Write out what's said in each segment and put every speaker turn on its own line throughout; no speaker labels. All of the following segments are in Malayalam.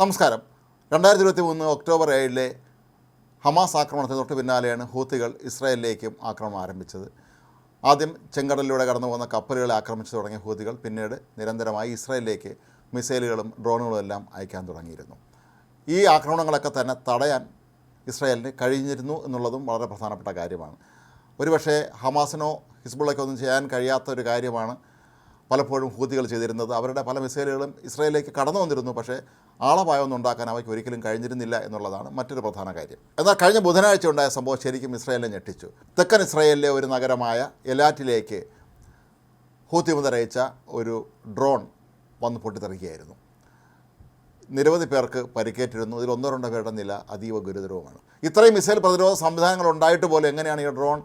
നമസ്കാരം. രണ്ടായിരത്തി ഇരുപത്തി മൂന്ന് ഒക്ടോബർ ഏഴിലെ ഹമാസ് ആക്രമണത്തെ തൊട്ട് പിന്നാലെയാണ് ഹൂത്തികൾ ഇസ്രായേലിലേക്കും ആക്രമണം ആരംഭിച്ചത്. ആദ്യം ചെങ്കടലിലൂടെ കടന്നു പോകുന്ന കപ്പലുകളെ ആക്രമിച്ചു തുടങ്ങിയ ഹൂത്തികൾ പിന്നീട് നിരന്തരമായി ഇസ്രായേലിലേക്ക് മിസൈലുകളും ഡ്രോണുകളും എല്ലാം അയക്കാൻ തുടങ്ങിയിരുന്നു. ഈ ആക്രമണങ്ങളൊക്കെ തന്നെ തടയാൻ ഇസ്രായേലിന് കഴിഞ്ഞിരുന്നു എന്നുള്ളതും വളരെ പ്രധാനപ്പെട്ട കാര്യമാണ്. ഒരുപക്ഷേ ഹമാസിനോ ഹിസ്ബുള്ളയ്ക്കോ ഒന്നും ചെയ്യാൻ കഴിയാത്ത ഒരു കാര്യമാണ് പലപ്പോഴും ഹൂതികൾ ചെയ്തിരുന്നത്. അവരുടെ പല മിസൈലുകളും ഇസ്രായേലിലേക്ക് കടന്നു വന്നിരുന്നു. പക്ഷേ ആളപായമൊന്നും ഉണ്ടാക്കാൻ അവയ്ക്ക് ഒരിക്കലും കഴിഞ്ഞിരുന്നില്ല എന്നുള്ളതാണ് മറ്റൊരു പ്രധാന കാര്യം. എന്നാൽ കഴിഞ്ഞ ബുധനാഴ്ച ഉണ്ടായ സംഭവം ശരിക്കും ഇസ്രയേലിനെ ഞെട്ടിച്ചു. തെക്കൻ ഇസ്രയേലിലെ ഒരു നഗരമായ എലാറ്റിലേക്ക് ഹൂത്തി മുതലയച്ച ഒരു ഡ്രോൺ വന്ന് പൊട്ടിത്തെറിക്കുകയായിരുന്നു. നിരവധി പേർക്ക് പരിക്കേറ്റിരുന്നു. ഇതിൽ ഒന്നോ രണ്ടോ പേരുടെ നില അതീവ ഗുരുതരവുമാണ്. ഇത്രയും മിസൈൽ പ്രതിരോധ സംവിധാനങ്ങൾ ഉണ്ടായിട്ട് പോലും എങ്ങനെയാണ് ഈ ഡ്രോൺ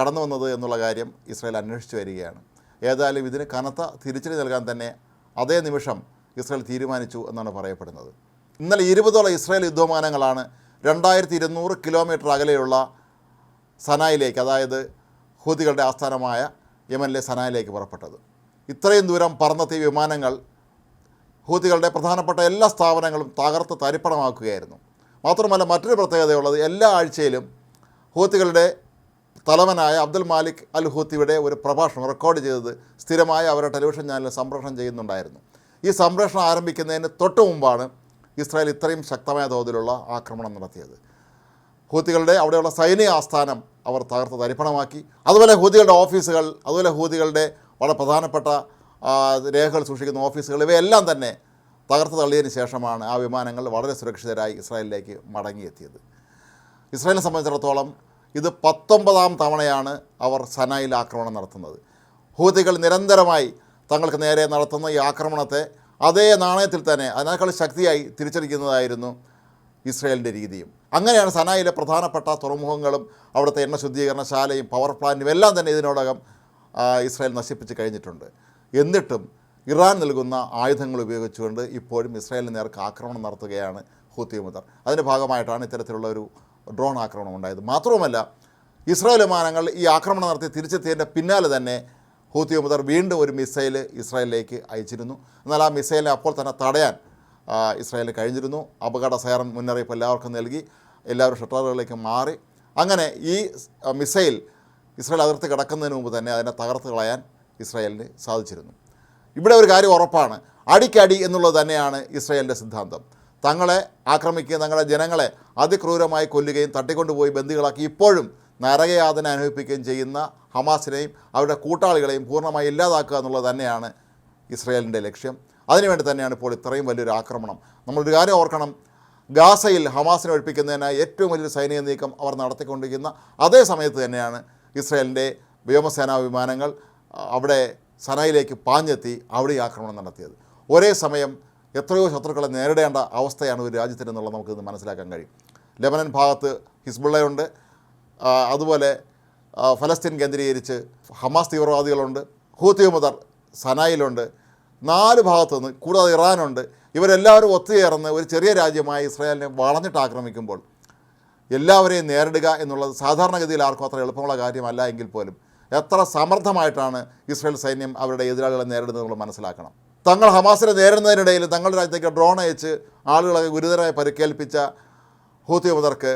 കടന്നു വന്നത് എന്നുള്ള കാര്യം ഇസ്രായേൽ അന്വേഷിച്ചു വരികയാണ്. ഏതായാലും ഇതിന് കനത്ത തിരിച്ചടി നൽകാൻ തന്നെ അതേ നിമിഷം ഇസ്രായേൽ തീരുമാനിച്ചു എന്നാണ് പറയപ്പെടുന്നത്. ഇന്നലെ ഇരുപതോളം ഇസ്രായേൽ യുദ്ധവിമാനങ്ങളാണ് രണ്ടായിരത്തി ഇരുന്നൂറ് കിലോമീറ്റർ അകലെയുള്ള സനായിലേക്ക് അതായത് ഹൂതികളുടെ ആസ്ഥാനമായ യമനിലെ സനായിലേക്ക് പുറപ്പെട്ടത്. ഇത്രയും ദൂരം പറന്നെത്തിയ വിമാനങ്ങൾ ഹൂതികളുടെ പ്രധാനപ്പെട്ട എല്ലാ സ്ഥാപനങ്ങളും തകർത്ത് തരിപ്പണമാക്കുകയായിരുന്നു. മാത്രമല്ല മറ്റൊരു പ്രത്യേകതയുള്ളത് എല്ലാ ആഴ്ചയിലും ഹൂത്തികളുടെ തലവനായ അബ്ദുൽ മാലിക് അൽ ഹൂത്തിയുടെ ഒരു പ്രഭാഷണം റെക്കോർഡ് ചെയ്തത് സ്ഥിരമായി അവരുടെ ടെലിവിഷൻ ചാനലിൽ സംപ്രേഷണം ചെയ്യുന്നുണ്ടായിരുന്നു. ഈ സംപ്രേഷണം ആരംഭിക്കുന്നതിന് തൊട്ട് മുമ്പാണ് ഇസ്രായേൽ ഇത്രയും ശക്തമായ തോതിലുള്ള ആക്രമണം നടത്തിയത്. ഹൂത്തികളുടെ അവിടെയുള്ള സൈനിക ആസ്ഥാനം അവർ തകർത്ത് തരിപ്പണമാക്കി. അതുപോലെ ഹൂതികളുടെ ഓഫീസുകൾ അതുപോലെ ഹൂതികളുടെ വളരെ പ്രധാനപ്പെട്ട രേഖകൾ സൂക്ഷിക്കുന്ന ഓഫീസുകൾ ഇവയെല്ലാം തന്നെ തകർത്ത് തള്ളിയതിന് ശേഷമാണ് ആ വിമാനങ്ങൾ വളരെ സുരക്ഷിതരായി ഇസ്രായേലിലേക്ക് മടങ്ങിയെത്തിയത്. ഇസ്രായേലിനെ സംബന്ധിച്ചിടത്തോളം ഇത് പത്തൊമ്പതാം തവണയാണ് അവർ സനായിൽ ആക്രമണം നടത്തുന്നത്. ഹൂതികൾ നിരന്തരമായി തങ്ങൾക്ക് നേരെ നടത്തുന്ന ഈ ആക്രമണത്തെ അതേ നാണയത്തിൽ തന്നെ അതിനേക്കാൾ ശക്തിയായി തിരിച്ചടിക്കുന്നതായിരുന്നു ഇസ്രയേലിന്റെ രീതിയും. അങ്ങനെയാണ് സനായിലെ പ്രധാനപ്പെട്ട തുറമുഖങ്ങളും അവിടുത്തെ എണ്ണ ശുദ്ധീകരണശാലയും പവർ പ്ലാന്റും എല്ലാം തന്നെ ഇതിനോടകം ഇസ്രായേൽ നശിപ്പിച്ച് കഴിഞ്ഞിട്ടുണ്ട്. എന്നിട്ടും ഇറാൻ നൽകുന്ന ആയുധങ്ങൾ ഉപയോഗിച്ചുകൊണ്ട് ഇപ്പോഴും ഇസ്രായേലിന് നേർക്ക് ആക്രമണം നടത്തുകയാണ് ഹൂത്തി മുതർ. അതിന്റെ ഭാഗമായിട്ടാണ് ഇത്തരത്തിലുള്ള ഒരു ഡ്രോൺ ആക്രമണം ഉണ്ടായത്. മാത്രവുമല്ല ഇസ്രായേൽ വിമാനങ്ങൾ ഈ ആക്രമണം നടത്തി തിരിച്ചെത്തിയതിന്റെ പിന്നാലെ തന്നെ ഹൂത്തി മുതർ വീണ്ടും ഒരു മിസൈൽ ഇസ്രായേലിലേക്ക് അയച്ചിരുന്നു. എന്നാൽ ആ മിസൈലിനെ അപ്പോൾ തന്നെ തടയാൻ ഇസ്രായേലിന് കഴിഞ്ഞിരുന്നു. അപകട സൈറൻ മുന്നറിയിപ്പ് എല്ലാവർക്കും നൽകി. എല്ലാവരും ഷട്ടറുകളിലേക്ക് മാറി. അങ്ങനെ ഈ മിസൈൽ ഇസ്രായേൽ അതിർത്തി കിടക്കുന്നതിന് മുമ്പ് തന്നെ അതിനെ തകർത്ത് കളയാൻ ഇസ്രായേലിന് സാധിച്ചിരുന്നു. ഇവിടെ ഒരു കാര്യം ഉറപ്പാണ്. അടിക്കടി എന്നുള്ളത് തന്നെയാണ് ഇസ്രായേലിന്റെ സിദ്ധാന്തം. തങ്ങളെ ആക്രമിക്കുകയും തങ്ങളുടെ ജനങ്ങളെ അതിക്രൂരമായി കൊല്ലുകയും തട്ടിക്കൊണ്ടുപോയി ബന്ദികളാക്കി ഇപ്പോഴും നരകയാതന അനുഭവിപ്പിക്കുകയും ചെയ്യുന്ന ഹമാസിനെയും അവരുടെ കൂട്ടാളികളെയും പൂർണമായി ഇല്ലാതാക്കുക എന്നുള്ളത് തന്നെയാണ് ഇസ്രയേലിന്റെ ലക്ഷ്യം. അതിനുവേണ്ടി തന്നെയാണ് ഇപ്പോൾ ഇത്രയും വലിയൊരു ആക്രമണം. നമ്മളൊരു കാര്യം ഓർക്കണം. ഗാസയിൽ ഹമാസിനെ ഒഴിപ്പിക്കുന്നതിനായി ഏറ്റവും വലിയ സൈനിക നീക്കം അവർ നടത്തിക്കൊണ്ടിരിക്കുന്ന അതേ സമയത്ത് തന്നെയാണ് ഇസ്രയേലിന്റെ വ്യോമസേനാ വിമാനങ്ങൾ അവിടെ സനയിലേക്ക് പാഞ്ഞെത്തി അവിടെ ആക്രമണം നടത്തിയത്. ഒരേ സമയം എത്രയോ ശത്രുക്കളെ നേരിടേണ്ട അവസ്ഥയാണ് ഒരു രാജ്യത്തിന് എന്നുള്ളത് നമുക്കിന്ന് മനസ്സിലാക്കാൻ കഴിയും. ലെബനൻ ഭാഗത്ത് ഹിസ്ബുള്ളയുണ്ട്. അതുപോലെ ഫലസ്തീൻ കേന്ദ്രീകരിച്ച് ഹമാസ് തീവ്രവാദികളുണ്ട്. ഹൂത്തി മുതർ സനായിലുണ്ട്. നാല് ഭാഗത്തു നിന്ന് കൂടാതെ ഇറാനുണ്ട്. ഇവരെല്ലാവരും ഒത്തുചേർന്ന് ഒരു ചെറിയ രാജ്യമായ ഇസ്രായേലിനെ വളഞ്ഞിട്ട് ആക്രമിക്കുമ്പോൾ എല്ലാവരെയും നേരിടുക എന്നുള്ളത് സാധാരണഗതിയിൽ ആർക്കും അത്ര എളുപ്പമുള്ള കാര്യമല്ല എങ്കിൽ പോലും എത്ര സമർത്ഥമായിട്ടാണ് ഇസ്രായേൽ സൈന്യം അവരുടെ എതിരാളികളെ നേരിടുന്നത് നമ്മൾ മനസ്സിലാക്കണം. തങ്ങൾ ഹമാസിനെ നേരിടുന്നതിനിടയിൽ തങ്ങളുടെ രാജ്യത്തേക്ക് ഡ്രോൺ അയച്ച് ആളുകളെ ഗുരുതരമായി പരിക്കേൽപ്പിച്ച ഹൂത്തി മുതർക്ക്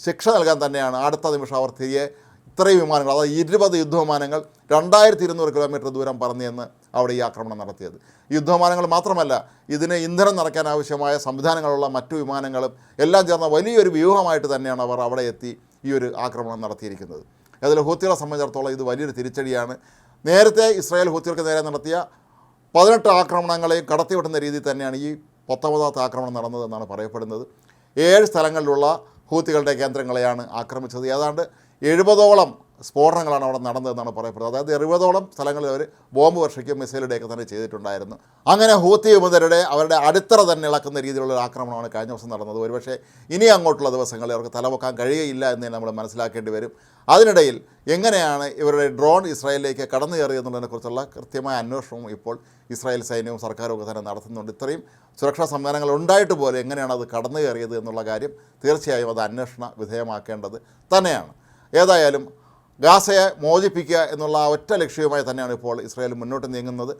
ശിക്ഷ നൽകാൻ തന്നെയാണ് അടുത്ത നിമിഷം അവർ തിരികെ ഇത്രയും വിമാനങ്ങൾ അതായത് ഇരുപത് യുദ്ധവിമാനങ്ങൾ രണ്ടായിരത്തി ഇരുന്നൂറ് കിലോമീറ്റർ ദൂരം പറഞ്ഞെന്ന് അവിടെ ഈ ആക്രമണം നടത്തിയത്. യുദ്ധവിമാനങ്ങൾ മാത്രമല്ല ഇതിന് ഇന്ധനം നിറയ്ക്കാൻ ആവശ്യമായ സംവിധാനങ്ങളുള്ള മറ്റു വിമാനങ്ങളും എല്ലാം ചേർന്ന വലിയൊരു വ്യൂഹമായിട്ട് തന്നെയാണ് അവർ അവിടെ എത്തി ഈ ഒരു ആക്രമണം നടത്തിയിരിക്കുന്നത്. അതിൽ ഹൂത്തികളെ സംബന്ധിച്ചിടത്തോളം ഇത് വലിയൊരു തിരിച്ചടിയാണ്. നേരത്തെ ഇസ്രായേൽ ഹൂത്തികൾക്ക് നേരെ നടത്തിയ പതിനെട്ട് ആക്രമണങ്ങളെയും കടത്തിവിട്ടുന്ന രീതിയിൽ തന്നെയാണ് ഈ പത്തൊമ്പതാമത്തെ ആക്രമണം നടന്നതെന്നാണ് പറയപ്പെടുന്നത്. ഏഴ് സ്ഥലങ്ങളിലുള്ള ഹൂത്തികളുടെ കേന്ദ്രങ്ങളെയാണ് ആക്രമിച്ചത്. ഏതാണ്ട് എഴുപതോളം സ്ഫോടനങ്ങളാണ് അവിടെ നടന്നതെന്നാണ് പറയപ്പെടുന്നത്. അതായത് എഴുപതോളം സ്ഥലങ്ങളിൽ അവർ ബോംബ് വർഷിക്കുകയും മിസൈലിടെയൊക്കെ തന്നെ ചെയ്തിട്ടുണ്ടായിരുന്നു. അങ്ങനെ ഹൂത്തി വിമതരുടെ അവരുടെ അടിത്തറ തന്നെ ഇളക്കുന്ന രീതിയിലുള്ള ആക്രമണമാണ് കഴിഞ്ഞ ദിവസം നടന്നത്. ഒരുപക്ഷെ ഇനി അങ്ങോട്ടുള്ള ദിവസങ്ങളിൽ അവർക്ക് തലവെക്കാൻ കഴിയുകയില്ല എന്ന് നമ്മൾ മനസ്സിലാക്കേണ്ടി വരും. അതിനിടയിൽ എങ്ങനെയാണ് ഇവരുടെ ഡ്രോൺ ഇസ്രായേലിലേക്ക് കടന്നു കയറിയെന്നുള്ളതിനെക്കുറിച്ചുള്ള കൃത്യമായ അന്വേഷണവും ഇപ്പോൾ ഇസ്രായേൽ സൈന്യവും സർക്കാരും ഒക്കെ തന്നെ നടത്തുന്നുണ്ട്. ഇത്രയും സുരക്ഷാ സംവിധാനങ്ങൾ ഉണ്ടായിട്ട് പോലും എങ്ങനെയാണ് അത് കടന്നു കയറിയത് എന്നുള്ള കാര്യം തീർച്ചയായും അത് അന്വേഷണ വിധേയമാക്കേണ്ടത് തന്നെയാണ്. ഏതായാലും ഗാസയെ മോചിപ്പിക്കുക എന്നുള്ള ആ ഒറ്റ ലക്ഷ്യവുമായി തന്നെയാണ് ഇപ്പോൾ ഇസ്രായേൽ മുന്നോട്ട് നീങ്ങുന്നത്.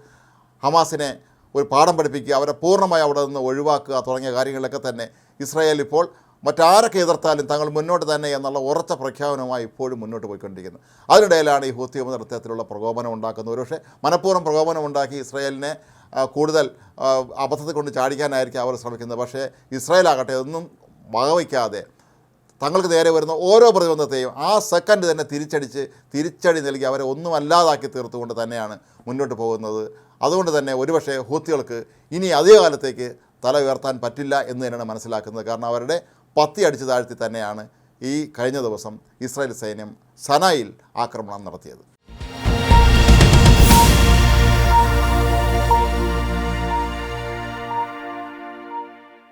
ഹമാസിനെ ഒരു പാഠം പഠിപ്പിക്കുക അവരെ പൂർണമായി അവിടെ നിന്ന് ഒഴിവാക്കുക തുടങ്ങിയ കാര്യങ്ങളിലൊക്കെ തന്നെ ഇസ്രായേൽ ഇപ്പോൾ മറ്റാരൊക്കെ എതിർത്താലും തങ്ങൾ മുന്നോട്ട് തന്നെ എന്നുള്ള ഉറച്ച പ്രഖ്യാപനവുമായി ഇപ്പോഴും മുന്നോട്ട് പോയിക്കൊണ്ടിരിക്കുന്നത് അതിനിടയിലാണ് ഈ ഹൂത്തി എന്ന പ്രകോപനം ഉണ്ടാക്കുന്നത്. ഒരുപക്ഷെ മനഃപൂർവം പ്രകോപനം ഉണ്ടാക്കി ഇസ്രായേലിനെ കൂടുതൽ അബദ്ധത്തിൽ കൊണ്ട് ചാടിക്കാനായിരിക്കും അവർ ശ്രമിക്കുന്നത്. പക്ഷേ ഇസ്രായേൽ ആകട്ടെ ഒന്നും വകവയ്ക്കാതെ തങ്ങൾക്ക് നേരെ വരുന്ന ഓരോ പ്രതിബന്ധത്തെയും ആ സെക്കൻഡ് തന്നെ തിരിച്ചടിച്ച് തിരിച്ചടി നൽകി അവരെ ഒന്നും അല്ലാതാക്കി തീർത്തുകൊണ്ട് തന്നെയാണ് മുന്നോട്ട് പോകുന്നത്. അതുകൊണ്ട് തന്നെ ഒരുപക്ഷെ ഹൂത്തികൾക്ക് ഇനി അധിക കാലത്തേക്ക് തല ഉയർത്താൻ പറ്റില്ല എന്ന് തന്നെയാണ് മനസ്സിലാക്കുന്നത്. കാരണം അവരുടെ പത്തി അടിച്ചു താഴ്ത്തി തന്നെയാണ് ഈ കഴിഞ്ഞ ദിവസം ഇസ്രായേൽ സൈന്യം സനായിൽ ആക്രമണം നടത്തിയത്.